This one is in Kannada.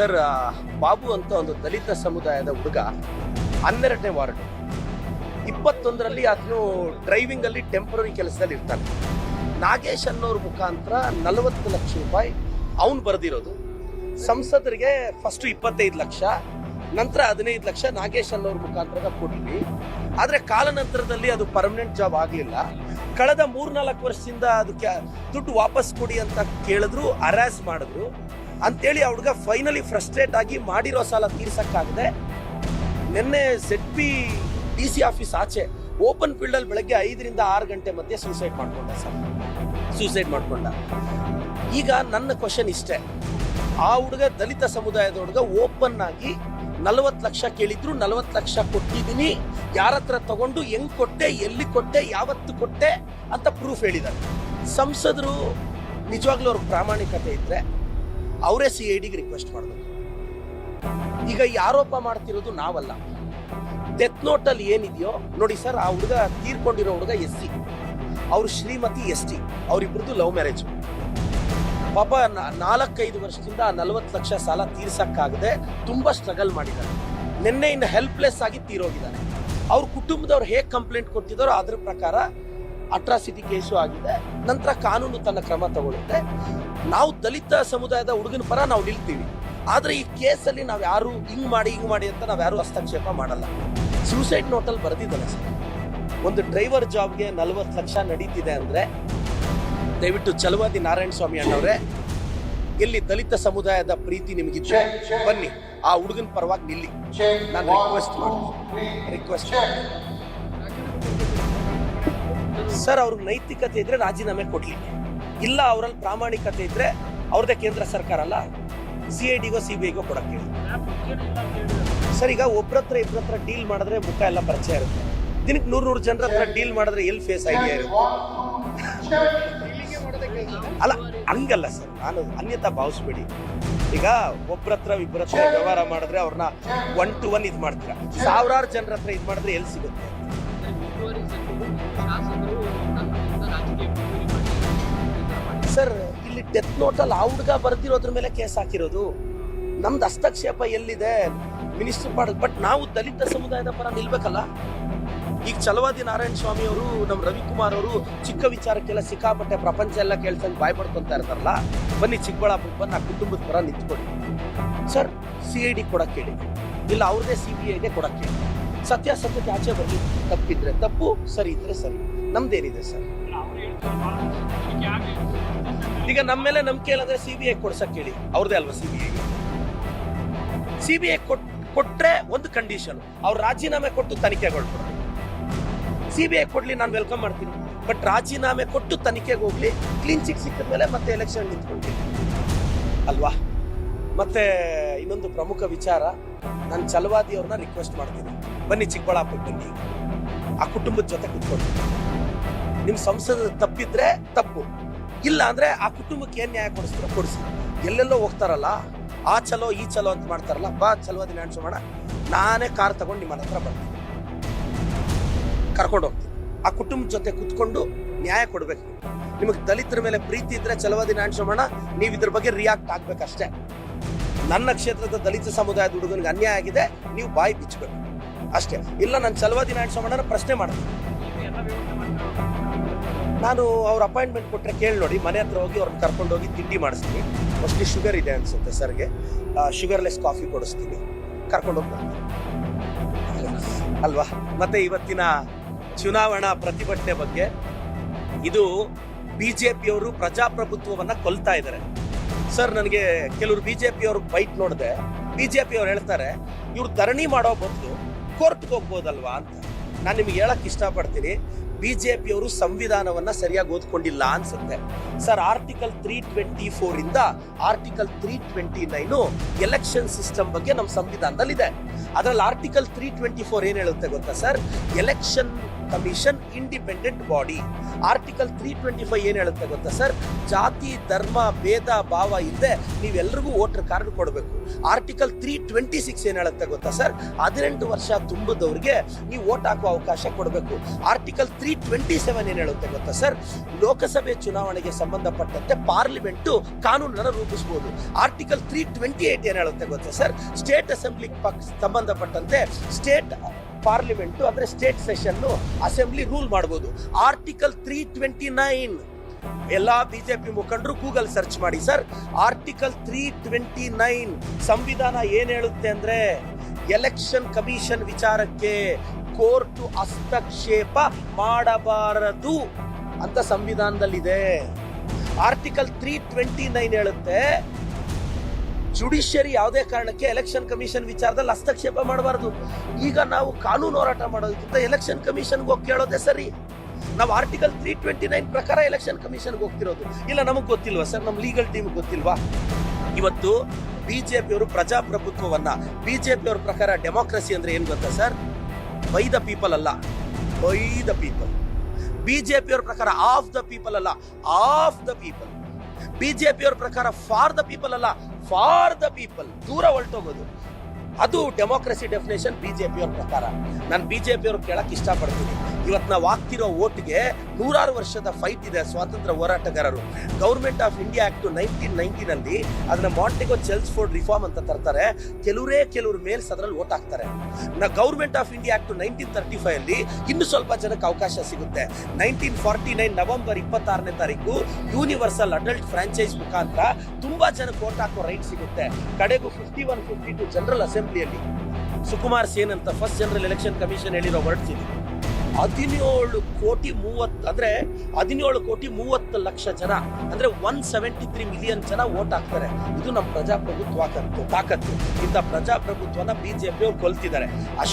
ಸರ್ ಬಾಬು ಅಂತ ಒಂದು ದಲಿತ ಸಮುದಾಯದ ಹುಡುಗ, ಹನ್ನೆರಡನೇ ವಾರ್ಡ್. ಇಪ್ಪತ್ತೊಂದರಲ್ಲಿ ಆತನು ಡ್ರೈವಿಂಗ್ ಅಲ್ಲಿ ಟೆಂಪರರಿ ಕೆಲಸದಲ್ಲಿ ಇರ್ತಾನೆ. ನಾಗೇಶ್ ಅನ್ನೋರ ಮುಖಾಂತರ ನಲವತ್ತು ಲಕ್ಷ ರೂಪಾಯಿ ಅವನು ಬರೆದಿರೋದು. ಸಂಸದರಿಗೆ ಫಸ್ಟ್ ಇಪ್ಪತ್ತೈದು ಲಕ್ಷ, ನಂತರ ಹದಿನೈದು ಲಕ್ಷ ನಾಗೇಶ್ ಅನ್ನೋರ ಮುಖಾಂತರ ಕೊಟ್ವಿ ಆದರೆ ಕಾಲನಂತರದಲ್ಲಿ ಅದು ಪರ್ಮನೆಂಟ್ ಜಾಬ್ ಆಗಲಿಲ್ಲ. ಕಳೆದ ಮೂರ್ನಾಲ್ಕು ವರ್ಷದಿಂದ ಅದಕ್ಕೆ ದುಡ್ಡು ವಾಪಸ್ ಕೊಡಿ ಅಂತ ಕೇಳಿದ್ರು ಅರಾಸ್ ಮಾಡಿದ್ರು. ಅಂತೇಳಿ ಆ ಹುಡುಗ ಫೈನಲಿ ಫ್ರಸ್ಟ್ರೇಟ್ ಆಗಿ ಮಾಡಿರೋ ಸಾಲ ತೀರ್ಸಕ್ಕಾಗದೆ ನಿನ್ನೆ set P D C office ಆಚೆ ಓಪನ್ ಫೀಲ್ಡ್ ಅಲ್ಲಿ ಬೆಳಗ್ಗೆ ಐದರಿಂದ ಆರು ಗಂಟೆ ಮಧ್ಯೆ ಸೂಸೈಡ್ ಮಾಡ್ಕೊಂಡ ಸರ್. ಸೂಸೈಡ್ ಮಾಡ್ಕೊಂಡ. ಈಗ ನನ್ನ ಕ್ವಶನ್ ಇಷ್ಟೇ. ಆ ಹುಡುಗ ದಲಿತ ಸಮುದಾಯದ ಹುಡುಗ ಓಪನ್ ಆಗಿ ನಲವತ್ತು ಲಕ್ಷ ಕೇಳಿದ್ರು, ನಲವತ್ತು ಲಕ್ಷ ಕೊಟ್ಟಿದ್ದೀನಿ. ಯಾರ ಹತ್ರ ತಗೊಂಡು, ಹೆಂಗ್ ಕೊಟ್ಟೆ, ಎಲ್ಲಿ ಕೊಟ್ಟೆ, ಯಾವತ್ತು ಕೊಟ್ಟೆ ಅಂತ ಪ್ರೂಫ್ ಹೇಳಿದ್ದಾರೆ. ಸಂಸದರು ನಿಜವಾಗ್ಲೂ ಅವ್ರ ಪ್ರಾಮಾಣಿಕತೆ ಇದ್ರೆ ಅವರೇ ಸಿ ಐ ಡಿಗೆ ರಿಕ್ವೆಸ್ಟ್ ಮಾಡಬೇಕು ಈಗ ಈ ಆರೋಪ ಮಾಡ್ತಿರೋದು ನಾವಲ್ಲ. ಡೆತ್ ನೋಟ್ ಅಲ್ಲಿ ಏನಿದೆಯೋ, ನೋಡಿ ಸರ್, ಆ ಹುಡುಗ ತೀರ್ಕೊಂಡಿರೋ ಹುಡುಗ ಎಸ್ ಸಿ. ಅವ್ರ ಶ್ರೀಮತಿ ಎಸ್ ಟಿ, ಅವ್ರಿಬ್ರದ್ದು ಲವ್ ಮ್ಯಾರೇಜ್. ಪಾಪ ನಾಲ್ಕೈದು ವರ್ಷದಿಂದ ನಲವತ್ತು ಲಕ್ಷ ಸಾಲ ತೀರ್ಸಕ್ಕಾಗದೆ ತುಂಬಾ ಸ್ಟ್ರಗಲ್ ಮಾಡಿದ್ದಾರೆ. ನಿನ್ನೆ ಇನ್ನು ಹೆಲ್ಪ್ಲೆಸ್ ಆಗಿ ತೀರೋಗಿದ್ದಾರೆ. ಅವ್ರ ಕುಟುಂಬದವ್ರು ಹೇಗೆ ಕಂಪ್ಲೇಂಟ್ ಕೊಟ್ಟಿದ್ದಾರೋ ಅದ್ರ ಪ್ರಕಾರ ಅಟ್ರಾಸಿಟಿ ಕೇಸು ಆಗಿದೆ. ನಂತರ ಕಾನೂನು ತನ್ನ ಕ್ರಮ ತಗೊಳುತ್ತೆ ನಾವು ದಲಿತ ಸಮುದಾಯದ ಹುಡುಗನ ಪರ ನಾವು ನಿಲ್ತೀವಿ. ಆದ್ರೆ ಈ ಕೇಸಲ್ಲಿ ನಾವು ಯಾರು ಹಿಂಗ್ ಮಾಡಿ ಹಿಂಗ್ ಮಾಡಿ ಅಂತ ನಾವು ಯಾರು ಹಸ್ತಕ್ಷೇಪ ಮಾಡಲ್ಲ. ಸೂಸೈಡ್ ನೋಟಲ್ಲಿ ಬರ್ದಿದ್ದಲ್ಲ ಸರ್. ಒಂದು ಡ್ರೈವರ್ ಜಾಬ್ಗೆ ನಲವತ್ತು ಲಕ್ಷ ನಡೀತಿದೆ ಅಂದ್ರೆ ದಯವಿಟ್ಟು ಚಲವಾದಿ ನಾರಾಯಣ ಸ್ವಾಮಿ ಅಣ್ಣವ್ರೆ ಎಲ್ಲಿ ದಲಿತ ಸಮುದಾಯದ ಪ್ರೀತಿ ನಿಮಗಿದ್ರೆ ಬನ್ನಿ. ಆ ಹುಡುಗನ ಪರವಾಗಿ ನಿಲ್ಲಿ. ನಾನು ರಿಕ್ವೆಸ್ಟ್ ಮಾಡ್ತೀನಿ. ರಿಕ್ವೆಸ್ಟ್ ಸರ್, ಅವ್ರಿಗೆ ನೈತಿಕತೆ ಇದ್ರೆ ರಾಜೀನಾಮೆ ಕೊಡ್ಲಿ ಇಲ್ಲ, ಅವರಲ್ಲಿ ಪ್ರಾಮಾಣಿಕತೆ ಇದ್ರೆ ಅವ್ರದೇ ಕೇಂದ್ರ ಸರ್ಕಾರ ಅಲ್ಲ? ಸಿ ಐ ಡಿಗೋ ಸಿ ಬಿ ಐಗೋ ಕೊಡಕ್ಕೆ ಸರ್, ಈಗ ಒಬ್ರತ್ರ ಇಬ್ಬರತ್ರ ಡೀಲ್ ಮಾಡಿದ್ರೆ ಮುಖ ಎಲ್ಲ ಪರಿಚಯ ಇರುತ್ತೆ. ದಿನಕ್ಕೆ ನೂರು ನೂರು ಜನರ ಹತ್ರ ಡೀಲ್ ಮಾಡಿದ್ರೆ ಎಲ್ಲಿ ಫೇಸ್ ಐಡಿಯಾ ಇರುತ್ತೆ? ಅಲ್ಲ, ಹಂಗಲ್ಲ ಸರ್, ನಾನು ಅನ್ಯತಾ ಭಾವಿಸ್ಬೇಡಿ. ಈಗ ಒಬ್ರಹತ್ರ ಇಬ್ಬರ ಹತ್ರ ವ್ಯವಹಾರ ಮಾಡಿದ್ರೆ ಅವ್ರನ್ನ ಒನ್ ಟು ಒನ್ ಇದು ಮಾಡ್ತೀರಾ? ಸಾವಿರಾರು ಜನರ ಹತ್ರ ಇದು ಮಾಡಿದ್ರೆ ಎಲ್ಲಿ ಸಿಗುತ್ತೆ? ಸರ್, ಇಲ್ಲಿ ಡೆತ್ ನೋಟಲ್ಲಿ ಆ ಹುಡುಗ ಬರ್ತಿರೋದ್ರ ಮೇಲೆ ಕೇಸ್ ಹಾಕಿರೋದು. ನಮ್ದು ಹಸ್ತಕ್ಷೇಪ ಎಲ್ಲಿದೆ? ಮಿನಿಸ್ಟರ್ ಪಾಡ್ ಬಟ್ ನಾವು ದಲಿತ ಸಮುದಾಯದ ಪರ ನಿಲ್ಬೇಕಲ್ಲ? ಈಗ ಚಲವಾದಿ ನಾರಾಯಣ ಸ್ವಾಮಿ ಅವರು ನಮ್ಮ ರವಿಕುಮಾರ್ ಅವರು ಚಿಕ್ಕ ವಿಚಾರಕ್ಕೆಲ್ಲ ಸಿಕ್ಕಾಪಟ್ಟೆ ಪ್ರಪಂಚ ಎಲ್ಲ ಕೇಳ್ಸಂಗೆ ಬಾಯ್ ಪಡ್ಕೊಂತ ಇರ್ತಾರಲ್ಲ? ಬನ್ನಿ ಚಿಕ್ಕಬಳ್ಳಾಪುರ ಬಂದು ಕುಟುಂಬದ ಪರ ನಿಂತ್ಕೊಳ್ಳಿ. ಸರ್ ಸಿ ಐ ಡಿ ಕೊಡಕ್ಕೆ ಹೇಳಿ. ಇಲ್ಲ ಅವ್ರದೇ ಸಿ ಬಿ ಐಗೆ ಕೊಡಕ್ಕೆ ಹೇಳಿ. ಸತ್ಯಾಸತ್ಯತೆ ಆಚೆ ಬರಲಿ. ತಪ್ಪಿದ್ರೆ ತಪ್ಪು, ಸರಿ ಇದ್ರೆ ಸರಿ. ನಮ್ದೇನಿದೆ ಸರ್? ಈಗ ನಮ್ಮ ಮೇಲೆ ನಂಬಿಕೆ ಇಲ್ಲದ್ರೆ ಸಿ ಬಿ ಐ ಕೊಡ್ಸಕ್ ಹೇಳಿ. ಅವ್ರದೇ ಅಲ್ವಾ C B I C B I ಕೊಟ್ರೆ ಒಂದು ಕಂಡೀಷನ್ ಅವ್ರು ರಾಜೀನಾಮೆ ಕೊಟ್ಟು ತನಿಖೆಗಳು ಕೊಡಬೇಕು ಸಿ ಬಿ ಐ ಕೊಡ್ಲಿ, ನಾನು ವೆಲ್ಕಮ್ ಮಾಡ್ತೀನಿ. ಬಟ್ ರಾಜೀನಾಮೆ ಕೊಟ್ಟು ತನಿಖೆಗೆ ಹೋಗ್ಲಿ. ಕ್ಲೀನ್ ಚಿಕ್ ಸಿಕ್ಕಿದ ಮೇಲೆ ಮತ್ತೆ ಎಲೆಕ್ಷನ್ ನಿಂತ್ಕೊಳ್ತೀನಿ. ಅಲ್ವಾ? ಮತ್ತೆ ಇನ್ನೊಂದು ಪ್ರಮುಖ ವಿಚಾರ. ನಾನು ಚಲವಾದಿ ಅವ್ರನ್ನ ರಿಕ್ವೆಸ್ಟ್ ಮಾಡ್ತೀನಿ. ಬನ್ನಿ ಚಿಕ್ಕಬಳ್ಳಾಪುರ ಬನ್ನಿ ಆ ಕುಟುಂಬದ ಜೊತೆ ಕುತ್ಕೊಂಡು ನಿಮ್ ಸಂಸದ ತಪ್ಪಿದ್ರೆ ತಪ್ಪು. ಇಲ್ಲ ಅಂದ್ರೆ ಆ ಕುಟುಂಬಕ್ಕೆ ಏನ್ ನ್ಯಾಯ ಕೊಡಿಸ್ತಾರ ಕೊಡಿಸಿ. ಎಲ್ಲೆಲ್ಲೋ ಹೋಗ್ತಾರಲ್ಲ, ಆ ಚಲೋ, ಈ ಚಲೋ ಅಂತ ಮಾಡ್ತಾರಲ್ಲ, ಬಾ ಚಲವಾದಿ ನಾಣ್ಸು ಮಾಡ ನಾನೇ ಕಾರ್ ತಗೊಂಡು ನಿಮ್ಮ ಹತ್ರ ಬರ್ತೀನಿ. ಕರ್ಕೊಂಡು ಹೋಗ್ತೀನಿ. ಆ ಕುಟುಂಬದ ಜೊತೆ ಕುತ್ಕೊಂಡು ನ್ಯಾಯ ಕೊಡ್ಬೇಕು. ನಿಮಗೆ ದಲಿತರ ಮೇಲೆ ಪ್ರೀತಿ ಇದ್ರೆ ದಿನ ಅಂಟಿಸೋಣ ನೀವು ಇದ್ರ ಬಗ್ಗೆ ರಿಯಾಕ್ಟ್ ಆಗ್ಬೇಕಷ್ಟೇ. ನನ್ನ ಕ್ಷೇತ್ರದ ದಲಿತ ಸಮುದಾಯದ ಹುಡುಗನಿಗೆ ಅನ್ಯಾಯ ಆಗಿದೆ, ನೀವು ಬಾಯಿ ಬಿಚ್ಚಬೇಕು ಅಷ್ಟೇ. ಇಲ್ಲ, ನಾನು ಚಲವಾದಿ ಸೋಮಣ್ಣ ಪ್ರಶ್ನೆ ಮಾಡ್ತೀನಿ. ನಾನು ಅವ್ರ ಅಪಾಯಿಂಟ್ಮೆಂಟ್ ಕೊಟ್ಟರೆ ಕೇಳಿ ನೋಡಿ, ಮನೆ ಹತ್ರ ಹೋಗಿ ಅವ್ರನ್ನ ಕರ್ಕೊಂಡು ಹೋಗಿ ತಿಂಡಿ ಮಾಡಿಸ್ತೀನಿ. ಮೋಸ್ಟ್ಲಿ ಶುಗರ್ ಇದೆ ಅನ್ಸುತ್ತೆ ಸರ್ಗೆ ಶುಗರ್ಲೆಸ್ ಕಾಫಿ ಕೊಡಿಸ್ತೀನಿ. ಕರ್ಕೊಂಡು ಹೋಗ್ತೀನಿ ಅಲ್ವಾ? ಮತ್ತೆ ಇವತ್ತಿನ ಚುನಾವಣಾ ಪ್ರತಿಭಟನೆ ಬಗ್ಗೆ ಇದು ಬಿ ಜೆ ಪಿಯವರು ಪ್ರಜಾಪ್ರಭುತ್ವವನ್ನು ಕೊಲ್ತಾ ಇದ್ದಾರೆ ಸರ್ ನನಗೆ ಕೆಲವರು ಬಿ ಜೆ ಬಿಜೆಪಿಯವರು ಬೈಟ್ ನೋಡಿದೆ. ಬಿ ಜೆ ಪಿಯವ್ರು ಹೇಳ್ತಾರೆ, ಇವ್ರು ಧರಣಿ ಮಾಡೋ ಬದಲು ಕೋರ್ಟ್ಗೆ ಹೋಗ್ಬೋದಲ್ವಾ ಅಂತ. ನಾನು ನಿಮ್ಗೆ ಹೇಳಕ್ ಇಷ್ಟಪಡ್ತೀನಿ. ಬಿ ಜೆ ಪಿಯವರು ಸಂವಿಧಾನವನ್ನ ಸರಿಯಾಗಿ ಓದ್ಕೊಂಡಿಲ್ಲ ಅನ್ಸುತ್ತೆ. Sir article three twenty four ಇಂದ article three twenty nine election system ಬಗ್ಗೆ ನಮ್ಮ ಸಂವಿಧಾನದಲ್ಲಿದೆ. ಅದರಲ್ಲಿ ಆರ್ಟಿಕಲ್ ತ್ರೀ ಟ್ವೆಂಟಿ ಫೋರ್ ಏನ್ ಹೇಳುತ್ತೆ ಗೊತ್ತಾ sir? Election commission independent body. Article three twenty five ಏನು ಹೇಳುತ್ತೆ ಗೊತ್ತಾ ಸರ್? ಜಾತಿ, ಧರ್ಮ, ಭೇದ, ಭಾವ ಇಲ್ಲದೆ ನೀವೆಲ್ರಿಗೂ ವೋಟರ್ ಕಾರ್ಡ್ ಕೊಡಬೇಕು. ಆರ್ಟಿಕಲ್ ತ್ರೀ ಟ್ವೆಂಟಿ ಸಿಕ್ಸ್ ಏನು ಹೇಳುತ್ತೆ ಗೊತ್ತಾ ಸರ್? ಹದಿನೆಂಟು ವರ್ಷ ತುಂಬಿದವ್ರಿಗೆ ನೀವು ವೋಟ್ ಹಾಕುವ ಅವಕಾಶ ಕೊಡಬೇಕು. ಆರ್ಟಿಕಲ್ ತ್ರೀ ಟ್ವೆಂಟಿ ಸೆವೆನ್ ಏನು ಹೇಳುತ್ತೆ ಗೊತ್ತಾ ಸರ್? ಲೋಕಸಭೆ ಚುನಾವಣೆಗೆ ಸಂಬಂಧಪಟ್ಟಂತೆ ಪಾರ್ಲಿಮೆಂಟು ಕಾನೂನನ್ನು ರೂಪಿಸಬಹುದು ಆರ್ಟಿಕಲ್ ತ್ರೀ ಟ್ವೆಂಟಿ ಏಟ್ ಏನ್ ಹೇಳುತ್ತೆ ಗೊತ್ತಾ ಸರ್? ಸ್ಟೇಟ್ ಅಸೆಂಬ್ಲಿ ಸಂಬಂಧಪಟ್ಟಂತೆ ಸ್ಟೇಟ್ ಪಾರ್ಲಿಮೆಂಟ್ ಅಂದ್ರೆ ಸ್ಟೇಟ್ ಸೆಷನ್ ಅಸೆಂಬ್ಲಿ ರೂಲ್ ಮಾಡಬಹುದು ಆರ್ಟಿಕಲ್ ತ್ರೀ ಟ್ವೆಂಟಿ ನೈನ್ ಎಲ್ಲಾ ಬಿಜೆಪಿ ಮುಖಂಡರು ಗೂಗಲ್ ಸರ್ಚ್ ಮಾಡಿ, sir. Article three twenty nine ಸಂವಿಧಾನ ಏನ್ ಹೇಳುತ್ತೆ ಅಂದ್ರೆ, ಎಲೆಕ್ಷನ್ ಕಮಿಷನ್ ವಿಚಾರಕ್ಕೆ ಕೋರ್ಟ್ ಹಸ್ತಕ್ಷೇಪ ಮಾಡಬಾರದು ಅಂತ ಸಂವಿಧಾನದಲ್ಲಿದೆ. ಆರ್ಟಿಕಲ್ ತ್ರೀ ಟ್ವೆಂಟಿ ನೈನ್ ಹೇಳುತ್ತೆ ಜುಡಿಷಿಯರಿ ಯಾವುದೇ ಕಾರಣಕ್ಕೆ ಎಲೆಕ್ಷನ್ ಕಮಿಷನ್ ವಿಚಾರದಲ್ಲಿ ಹಸ್ತಕ್ಷೇಪ ಮಾಡಬಾರದು. ಈಗ ನಾವು ಕಾನೂನು ಹೋರಾಟ ಮಾಡೋದಕ್ಕಿಂತ ಎಲೆಕ್ಷನ್ ಕಮಿಷನ್ಗೆ ಹೋಗಿ ಕೇಳೋದೆ ಸರಿ. ನಾವು ಆರ್ಟಿಕಲ್ ತ್ರೀ ಟ್ವೆಂಟಿ ನೈನ್ ಪ್ರಕಾರ ಎಲೆಕ್ಷನ್ ಕಮಿಷನ್ಗೆ ಹೋಗ್ತಿರೋದು. ಇಲ್ಲ, ನಮಗೆ ಗೊತ್ತಿಲ್ವಾ ಸರ್? ನಮ್ಮ ಲೀಗಲ್ ಟೀಮ್ ಗೊತ್ತಿಲ್ವಾ? ಇವತ್ತು ಬಿಜೆಪಿಯವರು ಪ್ರಜಾಪ್ರಭುತ್ವವನ್ನ, ಬಿಜೆಪಿಯವ್ರ ಪ್ರಕಾರ ಡೆಮೋಕ್ರಸಿ ಅಂದ್ರೆ ಏನು ಗೊತ್ತಾ ಸರ್? ಬೈ ದ ಪೀಪಲ್ ಅಲ್ಲ. By the people. ಬಿಜೆಪಿಯವ್ರ ಪ್ರಕಾರ ಆಫ್ ದ ಪೀಪಲ್ ಅಲ್ಲ. Of the people. ಬಿಜೆಪಿಯವ್ರ ಪ್ರಕಾರ ಫಾರ್ ದ ಪೀಪಲ್ ಅಲ್ಲ ಫಾರ್ ದ ಪೀಪಲ್ ದೂರ ಹೊರಟೋಗೋದು. ಅದು ಡೆಮೋಕ್ರಸಿ ಡೆಫಿನೇಷನ್ ಬಿಜೆಪಿಯವ್ರ ಪ್ರಕಾರ. ನಾನು ಬಿಜೆಪಿಯವ್ರು ಕೇಳಕ್ ಇಷ್ಟಪಡ್ತೀನಿ. ಇವತ್ತು ನಾವು ಆಗ್ತಿರೋ ಓಟ್ಗೆ ನೂರಾರು ವರ್ಷದ ಫೈಟ್ ಇದೆ ಸ್ವಾತಂತ್ರ್ಯ ಹೋರಾಟಗಾರರು. Government of India act nineteen ನೈನ್ಟೀನಲ್ಲಿ ಅದನ್ನ ಮಾಂಟೆಗೋ ಚೆಲ್ಸ್ಫೋರ್ಡ್ ರಿಫಾರ್ಮ್ ಅಂತ ತರ್ತಾರೆ. ಕೆಲವರೇ ಕೆಲವರು ಮೇಲ್ಸ್ ಅದರಲ್ಲಿ ಓಟ್ ಹಾಕ್ತಾರೆ. ನಾ government of India act nineteen thirty five ಅಲ್ಲಿ ಇನ್ನು ಸ್ವಲ್ಪ ಜನಕ್ಕೆ ಅವಕಾಶ ಸಿಗುತ್ತೆ. ನೈನ್ಟೀನ್ ಫಾರ್ಟಿ ನೈನ್ ನವೆಂಬರ್ ಇಪ್ಪತ್ತಾರನೇ ತಾರೀಕು ಯೂನಿವರ್ಸಲ್ ಅಡಲ್ಟ್ ಫ್ರಾಂಚೈಸ್ ಮುಖಾಂತರ ತುಂಬಾ ಜನಕ್ಕೆ ಓಟ್ ಹಾಕೋ ರೈಟ್ ಸಿಗುತ್ತೆ. ಕಡೆಗೂ fifty one fifty two general ಅಸೆಂಬ್ಲಿಯಲ್ಲಿ Sukumar Sen ಅಂತ ಫಸ್ಟ್ ಜನರಲ್ ಎಲೆಕ್ಷನ್ ಕಮಿಷನ್ ಹೇಳಿರೋ ವರ್ಡ್ಸ್ ಇದು. ಹದಿನೇಳು ಕೋಟಿ ಮೂವತ್ತು, ಅಂದ್ರೆ ಹದಿನೇಳು ಕೋಟಿ ಮೂವತ್ತು ಲಕ್ಷ ಜನ, ಅಂದ್ರೆ ಒನ್ ಸೆವೆಂಟಿ ತ್ರೀ ಮಿಲಿಯನ್ ಜನ ವೋಟ್ ಹಾಕ್ತಾರೆ. ಇದು ನಮ್ಮ ಪ್ರಜಾಪ್ರಭುತ್ವ ತಾಕತ್ತು. ಇಂಥ ಪ್ರಜಾಪ್ರಭುತ್ವನ ಬಿಜೆಪಿ ಅವ್ರು ಕೊಲ್ತಿದ್ದಾರೆ. ಅಶೋಕ್